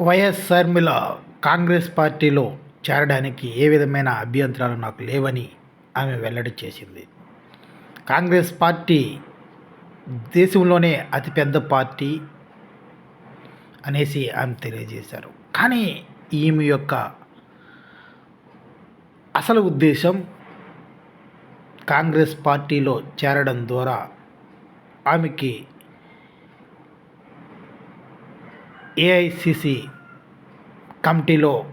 YS Sharmila Congress పార్టీలో చేరడానికి ఏ విధమైన అభ్యంతరాలు నాకు లేవని ఆమె వెల్లడి చేసింది. కాంగ్రెస్ పార్టీ దేశంలోనే అతిపెద్ద పార్టీ అనేసి ఆమె తెలియజేశారు. కానీ ఈమె యొక్క అసలు ఉద్దేశం కాంగ్రెస్ పార్టీలో చేరడం ద్వారా ఆమెకి ఏఐసిసి కమిటీలో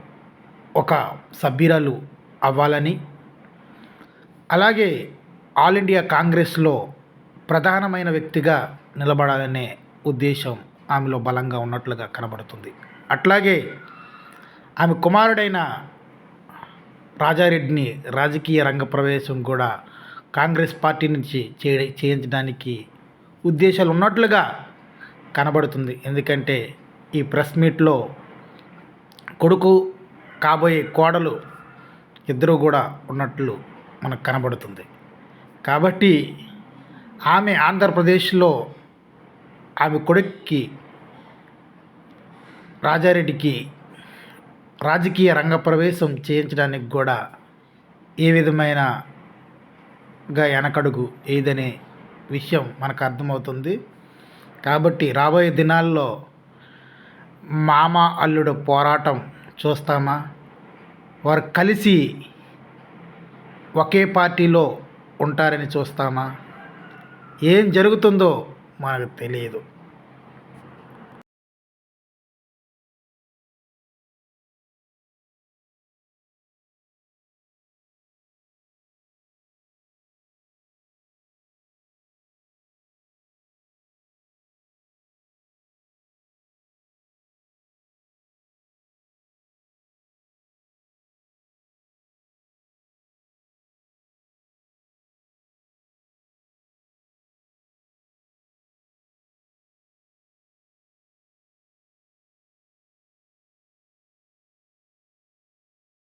ఒక సభ్యురాలు అవ్వాలని అలాగే ఆల్ ఇండియా కాంగ్రెస్లో ప్రధానమైన వ్యక్తిగా నిలబడాలనే ఉద్దేశం ఆమెలో బలంగా ఉన్నట్లుగా కనబడుతుంది. అట్లాగే ఆమె కుమారుడైన రాజారెడ్డిని రాజకీయ రంగ ప్రవేశం కూడా కాంగ్రెస్ పార్టీ నుంచి చేయ చేయించడానికి ఉద్దేశాలు ఉన్నట్లుగా కనబడుతుంది. ఎందుకంటే ఈ ప్రెస్ మీట్లో కొడుకు కాబోయే కోడలు ఇద్దరు కూడా ఉన్నట్లు మనకు కనబడుతుంది. కాబట్టి ఆమె ఆంధ్రప్రదేశ్లో ఆమె కొడుక్కి రాజారెడ్డికి రాజకీయ రంగ ప్రవేశం చేయించడానికి కూడా ఏ విధమైనగా వెనకడుగు ఏదనే విషయం మనకు అర్థమవుతుంది. కాబట్టి రాబోయే దినాల్లో మామ అల్లుడు పోరాటం చూస్తామా? వారు కలిసి ఒకే పార్టీలో ఉంటారని చూస్తామా? ఏం జరుగుతుందో మనకు తెలియదు.